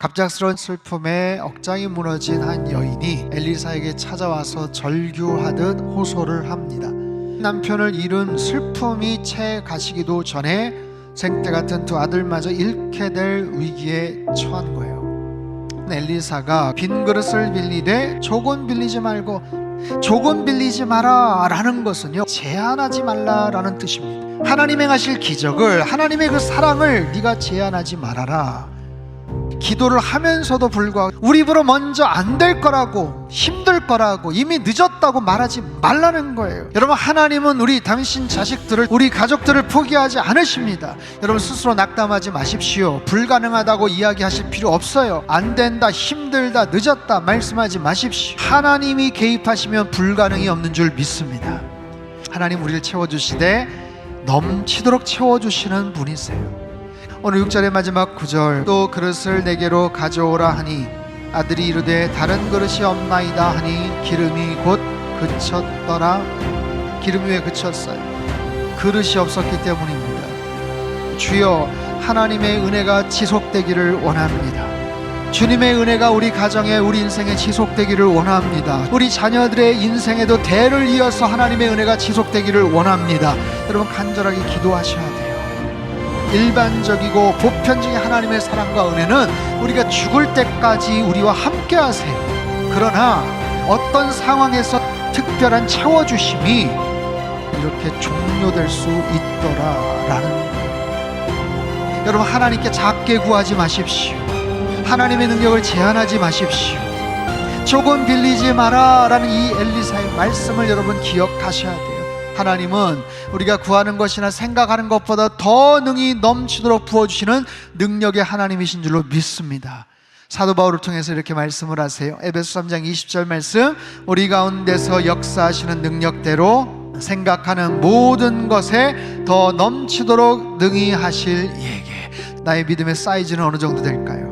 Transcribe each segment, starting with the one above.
갑작스러운 슬픔에 억장이 무너진 한 여인이 엘리사에게 찾아와서 절규하듯 호소를 합니다. 남편을 잃은 슬픔이 채 가시기도 전에 생때 같은 두 아들마저 잃게 될 위기에 처한 거예요. 엘리사가 빈 그릇을 빌리되 조금 빌리지 말고 조금 빌리지 마라 라는 것은요 제한하지 말라라는 뜻입니다. 하나님 행하실 기적을 하나님의 그 사랑을 네가 제한하지 말아라. 기도를 하면서도 불구하고 우리 입으로 먼저 안 될 거라고 힘들 거라고 이미 늦었다고 말하지 말라는 거예요. 여러분 하나님은 우리 당신 자식들을 우리 가족들을 포기하지 않으십니다. 여러분 스스로 낙담하지 마십시오. 불가능하다고 이야기하실 필요 없어요. 안 된다, 힘들다, 늦었다 말씀하지 마십시오. 하나님이 개입하시면 불가능이 없는 줄 믿습니다. 하나님 우리를 채워 주시되 넘치도록 채워 주시는 분이세요. 오늘 6절의 마지막 구절. 또 그릇을 내게로 가져오라 하니 아들이 이르되 다른 그릇이 없나이다 하니 기름이 곧 그쳤더라. 기름이 왜 그쳤어요? 그릇이 없었기 때문입니다. 주여 하나님의 은혜가 지속되기를 원합니다. 주님의 은혜가 우리 가정에 우리 인생에 지속되기를 원합니다. 우리 자녀들의 인생에도 대를 이어서 하나님의 은혜가 지속되기를 원합니다. 여러분 간절하게 기도하셔야 돼요 일반적이고 보편적인 하나님의 사랑과 은혜는 우리가 죽을 때까지 우리와 함께 하세요. 그러나 어떤 상황에서 특별한 채워주심이 이렇게 종료될 수 있더라라는. 여러분 하나님께 작게 구하지 마십시오. 하나님의 능력을 제한하지 마십시오. 조금 빌리지 마라라는 이 엘리사의 말씀을 여러분 기억하셔야 돼요. 하나님은 우리가 구하는 것이나 생각하는 것보다 더 능히 넘치도록 부어주시는 능력의 하나님이신 줄로 믿습니다. 사도 바울을 통해서 이렇게 말씀을 하세요. 에베소 3장 20절 말씀 우리 가운데서 역사하시는 능력대로 생각하는 모든 것에 더 넘치도록 능히 하실 이에게 나의 믿음의 사이즈는 어느 정도 될까요?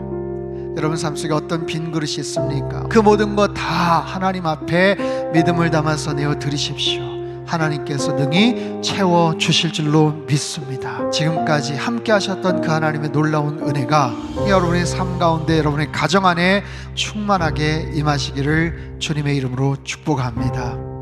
여러분 삶 속에 어떤 빈 그릇이 있습니까? 그 모든 것 다 하나님 앞에 믿음을 담아서 내어 드리십시오. 하나님께서 능히 채워 주실 줄로 믿습니다. 지금까지 함께 하셨던 그 하나님의 놀라운 은혜가 여러분의 삶 가운데 여러분의 가정 안에 충만하게 임하시기를 주님의 이름으로 축복합니다.